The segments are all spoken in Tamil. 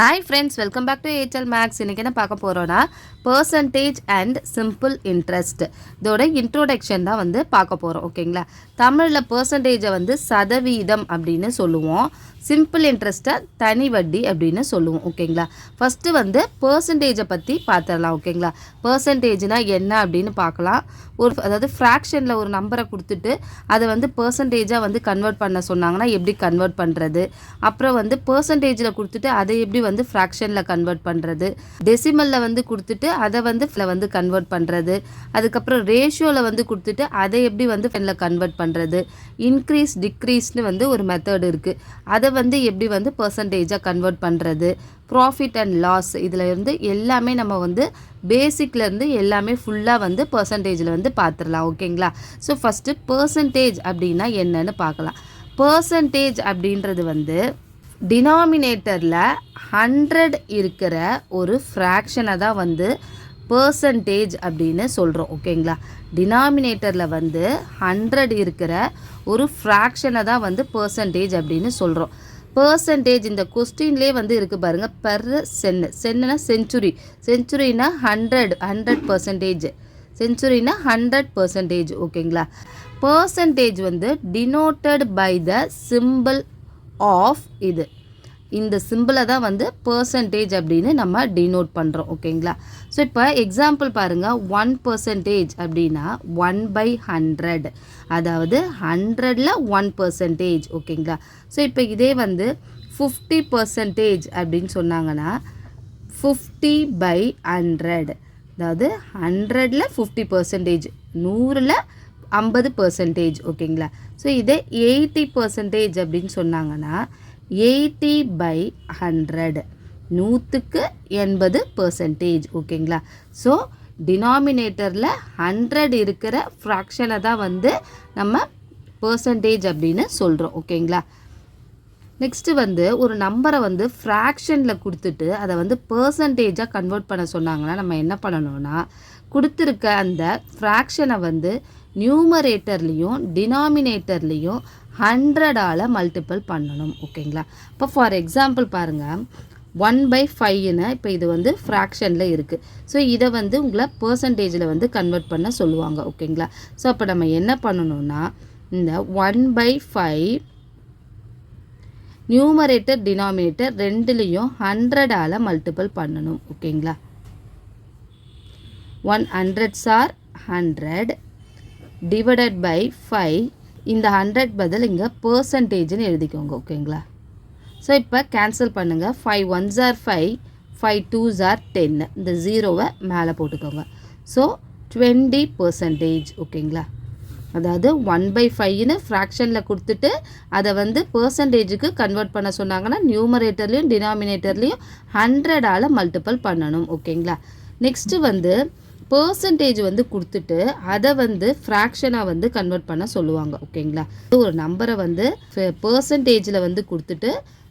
Hi friends welcome back to Airtel Max இன்றைக்கி என்ன பார்க்க போகிறோன்னா பர்சன்டேஜ் அண்ட் சிம்பிள் இன்ட்ரெஸ்ட் இதோட இன்ட்ரோடக்ஷன் தான் வந்து பார்க்க போகிறோம் ஓகேங்களா? தமிழில் பர்சன்டேஜை வந்து சதவீதம் அப்படின்னு சொல்லுவோம். சிம்பிள் இன்ட்ரெஸ்ட்டை தனி வட்டி அப்படின்னு சொல்லுவோம் ஓகேங்களா? ஃபஸ்ட்டு வந்து பர்சன்டேஜை பற்றி பார்த்துடலாம் ஓகேங்களா? பர்சன்டேஜ்னால் என்ன அப்படின்னு பார்க்கலாம். ஒரு அதாவது ஃப்ராக்ஷனில் ஒரு நம்பரை கொடுத்துட்டு அதை வந்து பர்சன்டேஜாக வந்து கன்வெர்ட் பண்ண சொன்னாங்கன்னா எப்படி கன்வெர்ட் பண்ணுறது அப்புறம் வந்து பர்சன்டேஜில் கொடுத்துட்டு அதை எப்படி வந்து ஃப்ராக்ஷனில் கன்வெர்ட் பண்ணுறது டெசிமலில் வந்து கொடுத்துட்டு அதை வந்து வந்து கன்வெர்ட் பண்ணுறது அதுக்கப்புறம் ரேஷியோவில் வந்து கொடுத்துட்டு அதை எப்படி வந்து ஃபெனில் கன்வெர்ட் பண்ணுறது இன்க்ரீஸ் டிக்ரீஸ்னு வந்து ஒரு மெத்தட் இருக்குது அதை வந்து எப்படி வந்து பர்சன்டேஜாக கன்வெர்ட் பண்ணுறது ப்ராஃபிட் அண்ட் லாஸ் இதில் இருந்து எல்லாமே நம்ம வந்து பேசிக்லேருந்து எல்லாமே ஃபுல்லாக வந்து பர்சன்டேஜில் வந்து பார்த்துடலாம் ஓகேங்களா ஸோ ஃபஸ்ட்டு பர்சன்டேஜ் அப்படின்னா என்னன்னு பார்க்கலாம். பர்சன்டேஜ் அப்படின்றது வந்து டினாமினேட்டரில் ஹண்ட்ரட் இருக்கிற ஒரு ஃப்ராக்ஷனை தான் வந்து பர்சன்டேஜ் அப்படின்னு சொல்கிறோம் ஓகேங்களா டினாமினேட்டரில் வந்து ஹண்ட்ரட் இருக்கிற ஒரு ஃப்ராக்ஷனை தான் வந்து பர்சன்டேஜ் அப்படின்னு சொல்கிறோம் பர்சன்டேஜ் இந்த கொஸ்டின்லேயே வந்து இருக்குது பாருங்கள் பெர் சென்னு சென்னுனா செஞ்சுரி செஞ்சுரினா ஹண்ட்ரட் ஹண்ட்ரட் பர்சன்டேஜ் செஞ்சுரினா ஹண்ட்ரட் பர்சன்டேஜ் ஓகேங்களா பர்சன்டேஜ் வந்து denoted by the symbol of இது. இந்த சிம்பிளை தான் வந்து பர்சன்டேஜ் அப்படின்னு நம்ம டினோட் பண்ணுறோம் ஓகேங்களா ஸோ இப்போ எக்ஸாம்பிள் பாருங்கள் ஒன் பர்சன்டேஜ் அப்படின்னா ஒன் பை ஹண்ட்ரட் அதாவது ஹண்ட்ரடில் ஒன் பர்சன்டேஜ் ஓகேங்களா ஸோ இப்போ இதே வந்து ஃபிஃப்டி பர்சன்டேஜ் அப்படின்னு சொன்னாங்கன்னா ஃபிஃப்டி பை ஹண்ட்ரட் அதாவது ஹண்ட்ரடில் ஃபிஃப்டி பர்சன்டேஜ் நூறில் ஐம்பது பர்சன்டேஜ் ஓகேங்களா ஸோ இதே எயிட்டி பர்சன்டேஜ் அப்படின்னு சொன்னாங்கன்னா எயிட்டி பை ஹண்ட்ரட் நூற்றுக்கு எண்பது பர்சன்டேஜ் ஓகேங்களா ஸோ டினாமினேட்டரில் ஹண்ட்ரட் இருக்கிற ஃப்ராக்ஷனை தான் வந்து நம்ம பர்சன்டேஜ் அப்படின்னு சொல்கிறோம் ஓகேங்களா நெக்ஸ்ட்டு வந்து ஒரு நம்பரை வந்து ஃப்ராக்ஷனில் கொடுத்துட்டு அதை வந்து பர்சன்டேஜாக கன்வெர்ட் பண்ண சொன்னாங்கன்னா நம்ம என்ன பண்ணணும்னா கொடுத்துருக்க அந்த ஃப்ராக்ஷனை வந்து நியூமரேட்டர்லேயும் டினாமினேட்டர்லேயும் ஹண்ட்ரடால் மல்டிபிள் பண்ணணும் ஓகேங்களா? இப்போ ஃபார் எக்ஸாம்பிள் பாருங்கள் ஒன் பை ஃபைவ்னு இப்போ இது வந்து ஃப்ராக்ஷனில் இருக்குது ஸோ இதை வந்து உங்களை பர்சன்டேஜில் வந்து கன்வெர்ட் பண்ண சொல்லுவாங்க ஓகேங்களா? ஸோ அப்போ நம்ம என்ன பண்ணணும்னா இந்த one by five numerator denominator ரெண்டுலேயும் ஹண்ட்ரடால் மல்டிபிள் பண்ணணும் ஓகேங்களா? One hundreds are hundred divided by five இந்த ஹண்ட்ரட் பதில் இங்கே பர்சன்டேஜ்னு எழுதிக்கோங்க ஓகேங்களா ஸோ இப்போ கேன்சல் பண்ணுங்கள் five ones are five five twos are டென்னு இந்த ஜீரோவை மேலே போட்டுக்கோங்க. ஸோ டுவெண்ட்டி பர்சன்டேஜ் ஓகேங்களா அதாவது ஒன் பை ஃபைவ்னு ஃப்ராக்ஷனில் கொடுத்துட்டு அதை வந்து பர்சன்டேஜுக்கு கன்வெர்ட் பண்ண சொன்னாங்கன்னா நியூமரேட்டர்லேயும் டினாமினேட்டர்லேயும் ஹண்ட்ரடால் மல்டிபிள் பண்ணணும் ஓகேங்களா நெக்ஸ்ட்டு வந்து பர்சன்டேஜ் வந்து கொடுத்துட்டு அதை வந்து ஃப்ராக்ஷனாக வந்து கன்வெர்ட் பண்ண சொல்லுவாங்க ஓகேங்களா? ஒரு நம்பரை வந்து பர்சன்டேஜில் வந்து கொடுத்துட்டு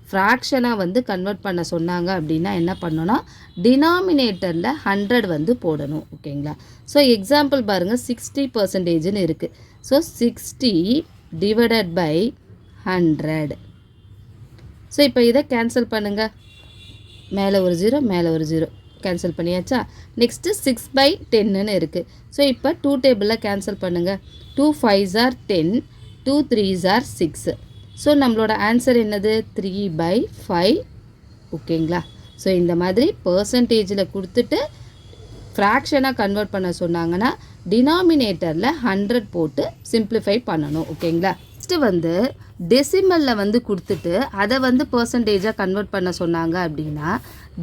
ஃப்ராக்ஷனாக வந்து கன்வெர்ட் பண்ண சொன்னாங்க அப்படின்னா என்ன பண்ணோன்னா டினாமினேட்டரில் ஹண்ட்ரட் வந்து போடணும் ஓகேங்களா? ஸோ எக்ஸாம்பிள் பாருங்கள் சிக்ஸ்டி பர்சன்டேஜ்னு இருக்குது so sixty divided by hundred so இப்போ இதை கேன்சல் பண்ணுங்கள் மேலே ஒரு ஜீரோ மேலே ஒரு ஜீரோ கேன்சல் பண்ணியாச்சா? நெக்ஸ்ட்டு சிக்ஸ் பை டென்னு இருக்குது ஸோ இப்போ டூ டேபிளில் கேன்சல் பண்ணுங்கள் two five are ten two threes are six so நம்மளோட ஆன்சர் என்னது? த்ரீ பை ஃபைவ் ஓகேங்களா? ஸோ இந்த மாதிரி பர்சன்டேஜில் கொடுத்துட்டு ஃப்ராக்ஷனாக கன்வெர்ட் பண்ண சொன்னாங்கன்னா டினாமினேட்டரில் ஹண்ட்ரட் போட்டு சிம்பிளிஃபை பண்ணணும். ஓகேங்களா? நெக்ஸ்ட்டு வந்து டெசிமலில் வந்து கொடுத்துட்டு அதை வந்து பர்சன்டேஜாக கன்வெர்ட் பண்ண சொன்னாங்க அப்படின்னா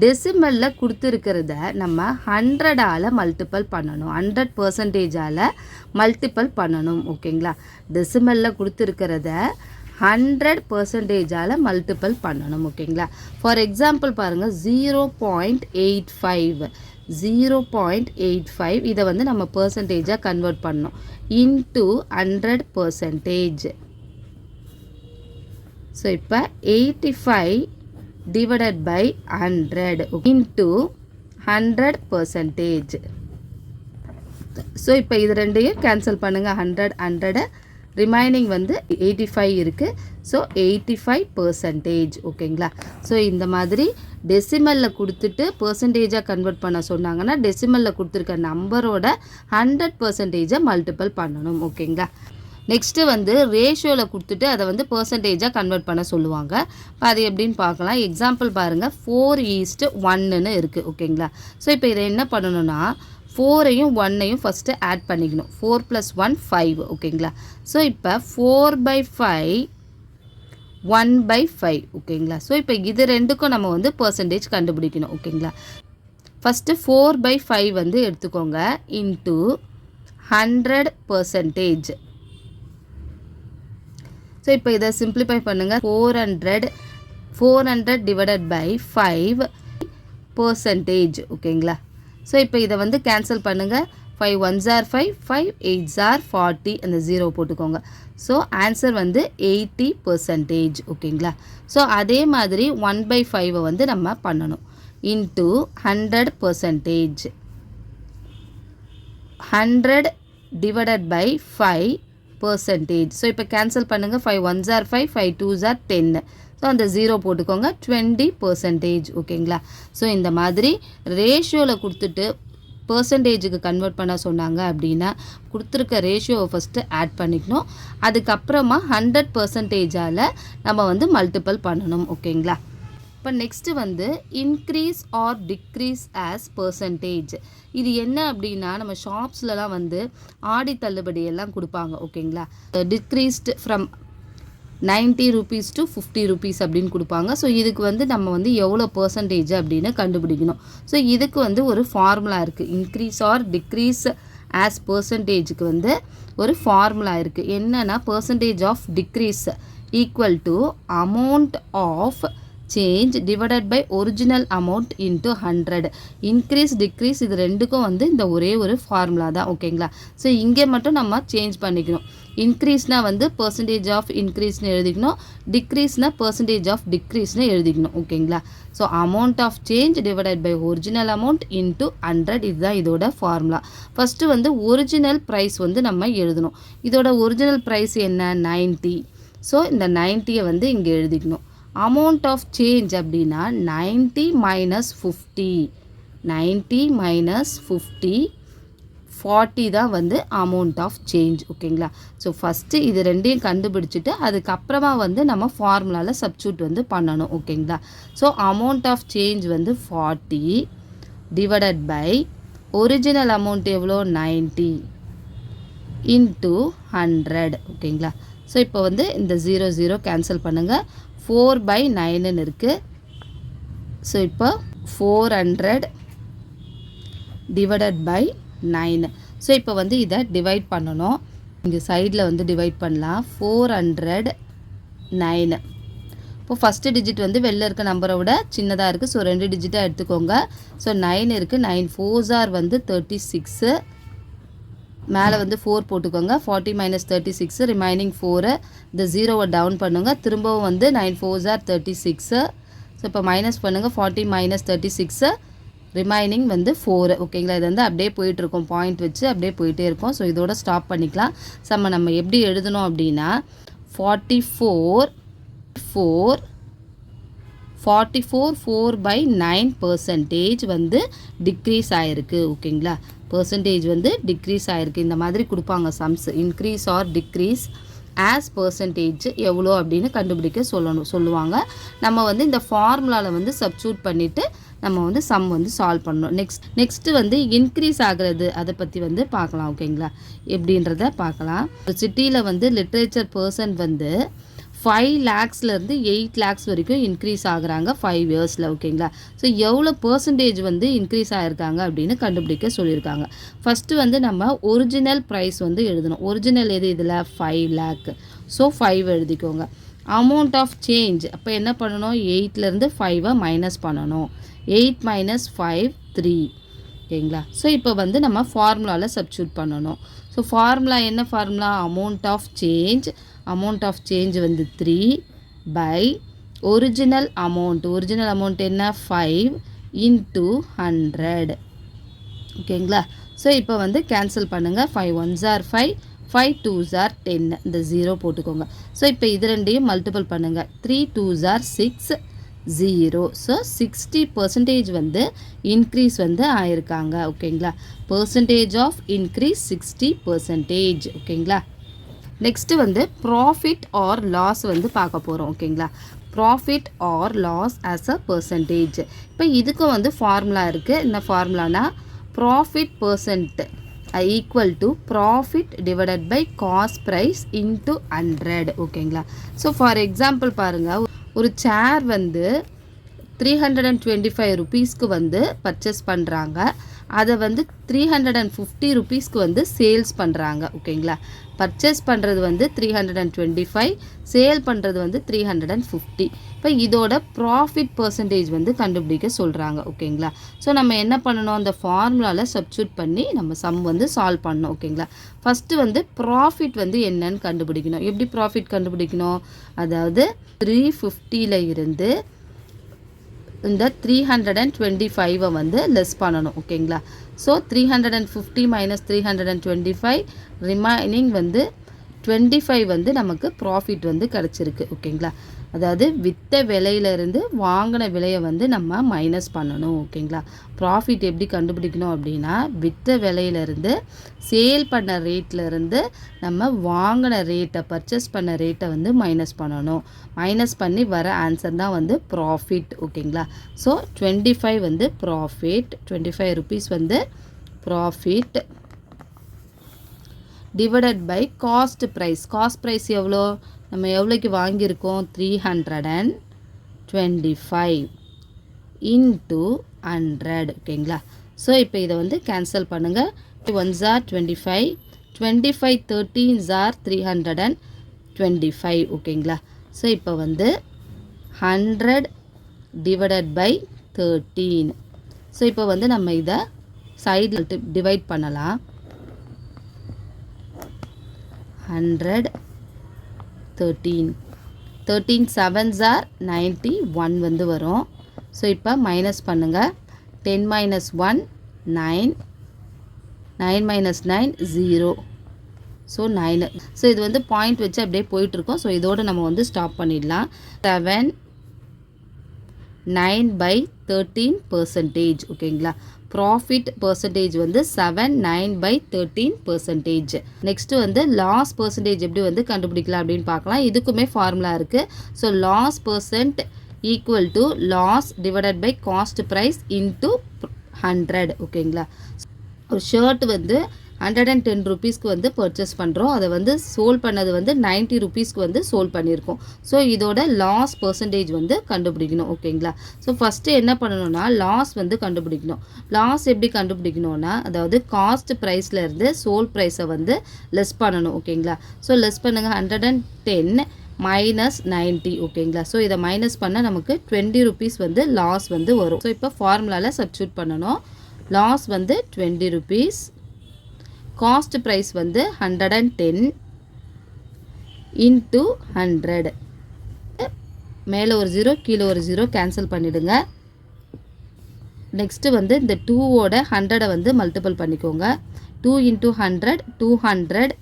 டெசிமலில் கொடுத்துருக்கிறத நம்ம ஹண்ட்ரடால் மல்டிப்பிள் பண்ணணும். ஹண்ட்ரட் பர்சன்டேஜால் மல்டிப்பிள் பண்ணணும் ஓகேங்களா? டெசிமலில் கொடுத்துருக்கிறத ஹண்ட்ரட் பர்சன்டேஜால் மல்டிப்பிள் பண்ணணும் ஓகேங்களா? ஃபார் எக்ஸாம்பிள் பாருங்கள் zero point eight five zero point eight five இதை வந்து நம்ம பர்சன்டேஜாக கன்வெர்ட் பண்ணோம் இன்ட்டு ஹண்ட்ரட் பர்சன்டேஜ் ஸோ இப்போ eighty five divided by hundred into hundred percentage so இப்போ இது ரெண்டையும் கேன்சல் பண்ணுங்கள் ஹண்ட்ரட் ஹண்ட்ரடை ரிமைனிங் வந்து எயிட்டி ஃபைவ் இருக்குது ஸோ எயிட்டி ஃபைவ் பர்சன்டேஜ் ஓகேங்களா ஸோ இந்த மாதிரி டெசிமலில் கொடுத்துட்டு பர்சன்டேஜாக கன்வெர்ட் பண்ண சொன்னாங்கன்னா டெசிமலில் கொடுத்துருக்க நம்பரோட ஹண்ட்ரட் பர்சன்டேஜை மல்டிபிள் பண்ணணும் ஓகேங்களா நெக்ஸ்ட்டு வந்து ரேஷியோவில் கொடுத்துட்டு அதை வந்து பர்சன்டேஜாக கன்வெர்ட் பண்ண சொல்லுவாங்க. இப்போ அது எப்படின்னு பார்க்கலாம். எக்ஸாம்பிள் பாருங்கள் ஃபோர் ஈஸ்ட்டு ஒன்னுன்னு இருக்குது ஓகேங்களா? ஸோ இப்போ இதை என்ன பண்ணணும்னா ஃபோரையும் ஒன்னையும் ஃபஸ்ட்டு ஆட் பண்ணிக்கணும். ஃபோர் ப்ளஸ் ஒன் ஃபைவ் ஓகேங்களா? ஸோ இப்போ four by five one by five ஓகேங்களா? ஸோ இப்போ இது ரெண்டுக்கும் நம்ம வந்து பர்சன்டேஜ் கண்டுபிடிக்கணும். ஓகேங்களா? ஃபஸ்ட்டு ஃபோர் பை ஃபைவ் வந்து எடுத்துக்கோங்க. இன்ட்டு ஹண்ட்ரட் பர்சன்டேஜ் ஸோ இப்போ இதை சிம்பிளிஃபை பண்ணுங்கள் four hundred four hundred divided by five percentage ஓகேங்களா ஸோ இப்போ இதை வந்து கேன்சல் பண்ணுங்கள் ஃபைவ் ஒன் ஜார் ஃபைவ் ஃபைவ் எயிட் ஜார் ஃபார்ட்டி அந்த ஜீரோ போட்டுக்கோங்க. ஸோ ஆன்சர் வந்து எயிட்டி பர்சன்டேஜ் ஓகேங்களா ஸோ அதே மாதிரி ஒன் பை ஃபைவை வந்து நம்ம பண்ணணும். Into hundred percentage hundred divided by five percentage so இப்போ கேன்சல் பண்ணுங்கள் ஃபைவ் ஒன் ஜார் ஃபைவ் ஃபைவ் டூ ஜார் டென்னு ஸோ அந்த ஜீரோ போட்டுக்கோங்க. டுவெண்ட்டி பர்சன்டேஜ் ஓகேங்களா ஸோ இந்த மாதிரி ரேஷியோவில் கொடுத்துட்டு பர்சன்டேஜுக்கு கன்வெர்ட் பண்ண சொன்னாங்க அப்படின்னா கொடுத்துருக்க ரேஷியோவை ஃபஸ்ட்டு ஆட் பண்ணிக்கணும். அதுக்கப்புறமா ஹண்ட்ரட் பர்சன்டேஜால் நம்ம வந்து மல்டிப்பிள் பண்ணணும். ஓகேங்களா இப்போ நெக்ஸ்ட்டு வந்து increase or decrease as percentage இது என்ன அப்படின்னா நம்ம ஷாப்ஸ்லலாம் வந்து ஆடி தள்ளுபடி எல்லாம் கொடுப்பாங்க ஓகேங்களா decreased from ninety rupees to fifty rupees அப்படின்னு கொடுப்பாங்க. ஸோ இதுக்கு வந்து நம்ம வந்து எவ்வளோ பர்சன்டேஜ் அப்படின்னு கண்டுபிடிக்கணும். ஸோ இதுக்கு வந்து ஒரு ஃபார்முலா இருக்குது இன்க்ரீஸ் ஆர் டிக்ரீஸ் ஆஸ் பர்சன்டேஜுக்கு வந்து ஒரு ஃபார்முலா இருக்குது என்னென்னா percentage of decrease equal to amount of change divided by original amount into hundred increase decrease இது ரெண்டுக்கும் வந்து இந்த ஒரே ஒரு ஃபார்முலா தான் ஓகேங்களா ஸோ இங்கே மட்டும் நம்ம சேஞ்ச் பண்ணிக்கணும். இன்க்ரீஸ்னால் வந்து பர்சன்டேஜ் ஆஃப் இன்க்ரீஸ்னு எழுதிக்கணும். டிக்ரீஸ்னால் பர்சன்டேஜ் ஆஃப் டிக்ரீஸ்னு எழுதிக்கணும் ஓகேங்களா so amount of change divided by original amount into hundred இதுதான் இதோட ஃபார்முலா ஃபஸ்ட்டு வந்து ஒரிஜினல் ப்ரைஸ் வந்து நம்ம எழுதணும். இதோட ஒரிஜினல் ப்ரைஸ் என்ன? நைன்ட்டி ஸோ இந்த நைன்ட்டியை வந்து இங்கே எழுதிக்கணும். அமௌண்ட் ஆஃப் சேஞ்ச் அப்படின்னா ninety minus fifty ninety minus fifty forty தான் வந்து அமௌண்ட் ஆஃப் சேஞ்ச் ஓகேங்களா? ஸோ ஃபஸ்ட்டு இது ரெண்டையும் கண்டுபிடிச்சிட்டு அதுக்கப்புறமா வந்து நம்ம ஃபார்முலாவில் சப்ஸ்டியூட் வந்து பண்ணணும் ஓகேங்களா? ஸோ அமௌண்ட் ஆஃப் சேஞ்ச் வந்து forty divided by original amount எவ்வளோ? நைன்ட்டி இன்ட்டு ஹண்ட்ரட் ஓகேங்களா? ஸோ இப்போ வந்து இந்த ஜீரோ ஜீரோ கேன்சல் பண்ணுங்கள் ஃபோர் பை நைனுன்னு இருக்குது ஸோ இப்போ four hundred divided by nine so இப்போ வந்து இதை டிவைட் பண்ணணும். இங்கே சைடில் வந்து டிவைட் பண்ணலாம். ஃபோர் ஹண்ட்ரட் நைனு இப்போ ஃபஸ்ட்டு டிஜிட் வந்து வெளில இருக்க நம்பரை விட சின்னதாக இருக்குது ஸோ ரெண்டு டிஜிட்டாக எடுத்துக்கோங்க. ஸோ நைன் இருக்குது நைன் ஃபோர்ஸ் ஆர் வந்து தேர்ட்டி சிக்ஸு மேலே வந்து ஃபோர் போட்டுக்கோங்க. Forty minus thirty six remaining four இந்த ஜீரோவை டவுன் பண்ணுங்கள் திரும்பவும் வந்து நைன் ஃபோர் ஜார் தேர்ட்டி சிக்ஸு ஸோ இப்போ மைனஸ் பண்ணுங்கள் forty minus thirty six remaining வந்து ஃபோரு ஓகேங்களா இது வந்து அப்படியே போயிட்டுருக்கோம். பாயிண்ட் வச்சு அப்படியே போயிட்டே இருக்கும். ஸோ இதோட ஸ்டாப் பண்ணிக்கலாம். சம்ம நம்ம எப்படி எழுதணும் அப்படின்னா forty four four forty four four by nine percentage வந்து டிக்ரீஸ் ஆகிருக்கு ஓகேங்களா பர்சன்டேஜ் வந்து டிக்ரீஸ் ஆகிருக்கு இந்த மாதிரி கொடுப்பாங்க sums increase or decrease as percentage எவ்வளோ அப்படின்னு கண்டுபிடிக்க சொல்லணும் சொல்லுவாங்க. நம்ம வந்து இந்த ஃபார்முலாவில் வந்து சப்ஸ்டியூட் பண்ணிவிட்டு நம்ம வந்து சம் வந்து சால்வ் பண்ணணும். நெக்ஸ்ட் நெக்ஸ்ட்டு வந்து இன்க்ரீஸ் ஆகிறது. அதை பற்றி வந்து பார்க்கலாம் ஓகேங்களா எப்படின்றத பார்க்கலாம். ஒரு சிட்டியில் வந்து லிட்ரேச்சர் பர்சன் வந்து ஃபைவ் லேக்ஸ்லேருந்து எயிட் லேக்ஸ் வரைக்கும் இன்க்ரீஸ் ஆகுறாங்க ஃபைவ் இயர்ஸில் ஓகேங்களா ஸோ எவ்வளோ பர்சன்டேஜ் வந்து இன்க்ரீஸ் ஆகிருக்காங்க அப்படின்னு கண்டுபிடிக்க சொல்லியிருக்காங்க. ஃபஸ்ட்டு வந்து நம்ம ஒரிஜினல் ப்ரைஸ் வந்து எழுதணும். ஒரிஜினல் எது? இதில் ஃபைவ் லேக் ஸோ ஃபைவ் எழுதிக்கோங்க. அமௌண்ட் ஆஃப் சேஞ்ச் அப்போ என்ன பண்ணணும்? எயிட்லேருந்து ஃபைவை மைனஸ் பண்ணணும். எயிட் மைனஸ் ஃபைவ் த்ரீ ஓகேங்களா? ஸோ இப்போ வந்து நம்ம ஃபார்முலாவில் சப்ஸ்டியூட் பண்ணணும். ஸோ ஃபார்முலா என்ன formula amount of change amount of change வந்து three by original amount original amount என்ன? ஃபைவ் இன்ட்டு ஹண்ட்ரட் ஓகேங்களா? ஸோ இப்போ வந்து கேன்சல் பண்ணுங்கள் ஃபைவ் ஒன் ஜார் ஃபைவ் ஃபைவ் டூ ஜார் டென் இந்த ஜீரோ போட்டுக்கோங்க. ஸோ இப்போ இது ரெண்டையும் மல்டிபிள் பண்ணுங்கள் three two jar six zero so sixty percentage வந்து இன்க்ரீஸ் வந்து ஆயிருக்காங்க. ஓகேங்களா? Percentage of increase sixty percentage ஓகேங்களா? நெக்ஸ்ட்டு வந்து ப்ராஃபிட் ஆர் லாஸ் வந்து பார்க்க போகிறோம் ஓகேங்களா? Profit or loss as a percentage இப்போ இதுக்கும் வந்து ஃபார்முலா இருக்குது என்ன ஃபார்முலானா profit percent equal to profit divided by cost price into hundred ஓகேங்களா? ஸோ ஃபார் எக்ஸாம்பிள் பாருங்கள் ஒரு சேர் வந்து three hundred and twenty five ருபீஸ்க்கு வந்து பர்ச்சேஸ் பண்ணுறாங்க அதை வந்து த்ரீ ஹண்ட்ரட் அண்ட் ஃபிஃப்டி ருபீஸ்க்கு வந்து சேல்ஸ் பண்ணுறாங்க ஓகேங்களா பர்ச்சேஸ் பண்ணுறது வந்து three hundred and twenty five sale பண்ணுறது வந்து த்ரீ ஹண்ட்ரட் அண்ட் ஃபிஃப்டி இப்போ இதோட ப்ராஃபிட் பர்சன்டேஜ் வந்து கண்டுபிடிக்க சொல்கிறாங்க ஓகேங்களா ஸோ நம்ம என்ன பண்ணணும்? அந்த ஃபார்முலாவில் சப்ஸ்டியூட் பண்ணி நம்ம சம் வந்து சால்வ் பண்ணணும் ஓகேங்களா ஃபஸ்ட்டு வந்து ப்ராஃபிட் வந்து என்னன்னு கண்டுபிடிக்கணும். எப்படி ப்ராஃபிட் கண்டுபிடிக்கணும்? அதாவது த்ரீ ஃபிஃப்டியில் இருந்து இந்த த்ரீ ஹண்ட்ரட் அண்ட் டுவெண்ட்டி ஃபைவை வந்து லெஸ் பண்ணணும் ஓகேங்களா so three hundred and fifty minus three hundred and twenty five remaining வந்து டுவெண்ட்டி ஃபைவ் வந்து நமக்கு ப்ராஃபிட் வந்து கிடச்சிருக்கு ஓகேங்களா அதாவது விற்ற விலையிலேருந்து வாங்கின விலையை வந்து நம்ம மைனஸ் பண்ணணும் ஓகேங்களா ப்ராஃபிட் எப்படி கண்டுபிடிக்கணும் அப்படின்னா விற்ற விலையிலேருந்து சேல் பண்ண ரேட்லேருந்து நம்ம வாங்கின ரேட்டை பர்ச்சேஸ் பண்ண ரேட்டை வந்து மைனஸ் பண்ணணும். மைனஸ் பண்ணி வர ஆன்சர் தான் வந்து ப்ராஃபிட் ஓகேங்களா ஸோ டுவெண்ட்டி ஃபைவ் வந்து ப்ராஃபிட் டுவெண்ட்டி ஃபைவ் ருபீஸ் வந்து profit divided by cost price cost price எவ்வளோ? நம்ம எவ்வளோக்கு வாங்கியிருக்கோம்? Three hundred and twenty five into hundred ஓகேங்களா ஸோ இப்போ இதை வந்து கேன்சல் பண்ணுங்கள் one jar twenty five twenty five thirteen jar three hundred and twenty five ஓகேங்களா ஸோ இப்போ வந்து hundred divided by thirteen so இப்போ வந்து நம்ம இதை சைடில் டிவைட் பண்ணலாம். Hundred thirteen thirteen sevens are ninety one வந்து வரும். ஸோ இப்போ மைனஸ் பண்ணுங்கள் ten minus one nine nine minus nine zero so nine so இது வந்து பாயிண்ட் வச்சு அப்படியே போயிட்டுருக்கோம் ஸோ இதோடு நம்ம வந்து ஸ்டாப் பண்ணிடலாம். Seven nine by thirteen percentage ஓகேங்களா? ப்ராஃபிட் பர்சன்டேஜ் வந்து seven nine by thirteen percentage next வந்து லாஸ் பர்சன்டேஜ் எப்படி வந்து கண்டுபிடிக்கலாம் அப்படின்னு பார்க்கலாம். இதுக்குமே ஃபார்முலா இருக்குது so loss percent equal to loss divided by cost price into hundred ஓகேங்களா? ஒரு ஷர்ட் வந்து ஹண்ட்ரட் அண்ட் டென் ருபீஸ்க்கு வந்து பர்ச்சேஸ் பண்ணுறோம் அதை வந்து சோல் பண்ணது வந்து நைன்ட்டி ருபீஸ்க்கு வந்து சோல் பண்ணியிருக்கோம். ஸோ இதோட லாஸ் பர்சன்டேஜ் வந்து கண்டுபிடிக்கணும் ஓகேங்களா? ஸோ ஃபஸ்ட்டு என்ன பண்ணணும்னா லாஸ் வந்து கண்டுபிடிக்கணும். லாஸ் எப்படி கண்டுபிடிக்கணும்னா அதாவது காஸ்ட் ப்ரைஸ்லேருந்து சோல் ப்ரைஸை வந்து லெஸ் பண்ணணும் ஓகேங்களா? ஸோ லெஸ் பண்ணுங்கள் hundred and ten minus ninety ஓகேங்களா? ஸோ இதை மைனஸ் பண்ணால் நமக்கு டுவெண்ட்டி ருபீஸ் வந்து லாஸ் வந்து வரும். ஸோ இப்போ ஃபார்முலாவில் சப்ஸ்டியூட் பண்ணணும். லாஸ் வந்து டுவெண்ட்டி ருபீஸ் காஸ்ட் ப்ரைஸ் வந்து hundred and ten into hundred மேலே ஒரு ஜீரோ கீழே ஒரு ஜீரோ கேன்சல் பண்ணிவிடுங்க நெக்ஸ்ட்டு வந்து இந்த டூவோட ஹண்ட்ரடை வந்து மல்டிபிள் பண்ணிக்கோங்க. Two into hundred two hundred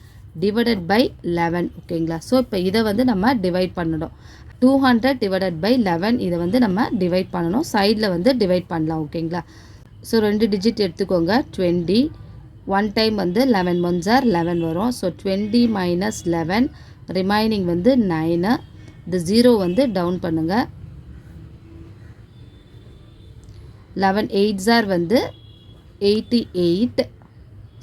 divided by eleven ஓகேங்களா? ஸோ இப்போ இதை வந்து நம்ம டிவைட் பண்ணணும். Two hundred divided by eleven இதை வந்து நம்ம டிவைட் பண்ணணும். சைடில் வந்து டிவைட் பண்ணலாம் ஓகேங்களா? ஸோ ரெண்டு டிஜிட் எடுத்துக்கோங்க. டுவெண்ட்டி ஒன் டைம் வந்து லெவன் ஒன் ஆர் லெவன் வரும். So twenty minus eleven remaining வந்து நைனு இந்த ஜீரோ வந்து டவுன் பண்ணுங்கள் லெவன் எயிட் ஜார் வந்து எயிட்டி எயிட்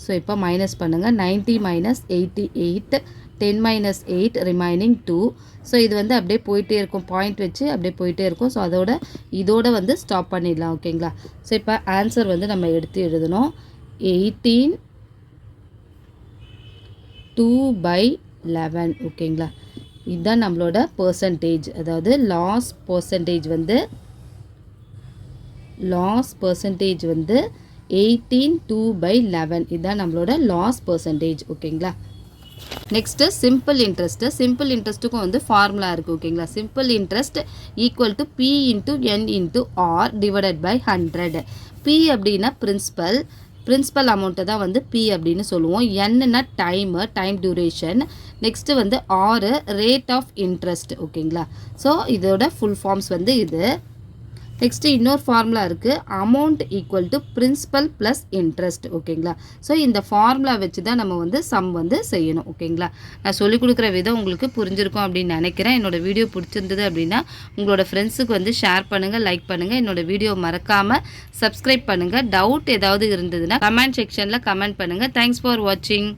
ஸோ இப்போ மைனஸ் பண்ணுங்கள் ninety minus eighty eight ten minus eight remaining two so இது வந்து அப்படியே போயிட்டே இருக்கும். பாயிண்ட் வச்சு அப்படியே போயிட்டே இருக்கும். ஸோ அதோட இதோட வந்து ஸ்டாப் பண்ணிடலாம். ஓகேங்களா ஸோ இப்போ ஆன்சர் வந்து நம்ம எடுத்து எழுதணும். எயிட்டீன் டூ பை லெவன் ஓகேங்களா இதுதான் நம்மளோட பர்சன்டேஜ் அதாவது லாஸ் பர்சன்டேஜ் வந்து லாஸ் பர்சன்டேஜ் வந்து எயிட்டீன் டூ பை லெவன் இதுதான் நம்மளோட லாஸ் பர்சன்டேஜ் ஓகேங்களா நெக்ஸ்ட்டு சிம்பிள் இன்ட்ரெஸ்ட்டு சிம்பிள் இன்ட்ரெஸ்ட்டுக்கும் வந்து ஃபார்முலா இருக்குது ஓகேங்களா simple interest equal to P into N into R divided by hundred P அப்படின்னா பிரின்சிபல் பிரின்சிபல் அமௌண்ட்டை தான் வந்து பி அப்படின்னு சொல்லுவோம். என்னென்னா டைமு டைம் டியூரேஷன் நெக்ஸ்ட்டு வந்து ஆறு ரேட் ஆஃப் இன்ட்ரெஸ்ட் ஓகேங்களா ஸோ இதோட ஃபுல் ஃபார்ம்ஸ் வந்து இது. நெக்ஸ்ட்டு இன்னொரு ஃபார்முலா இருக்குது amount equal to principal plus interest ஓகேங்களா ஸோ இந்த ஃபார்முலா வச்சு தான் நம்ம வந்து சம் வந்து செய்யணும் ஓகேங்களா நான் சொல்லிக் கொடுக்குற விதம் உங்களுக்கு புரிஞ்சிருக்கும் அப்படின்னு நினைக்கிறேன். என்னோட வீடியோ பிடிச்சிருந்தது அப்படின்னா உங்களோட ஃப்ரெண்ட்ஸுக்கு வந்து ஷேர் பண்ணுங்கள் லைக் பண்ணுங்கள் என்னோட வீடியோ மறக்காமல் சப்ஸ்கிரைப் பண்ணுங்கள் டவுட் ஏதாவது இருந்ததுன்னா கமெண்ட் செக்ஷனில் கமெண்ட் பண்ணுங்கள் தேங்க்ஸ் ஃபார் வாட்சிங்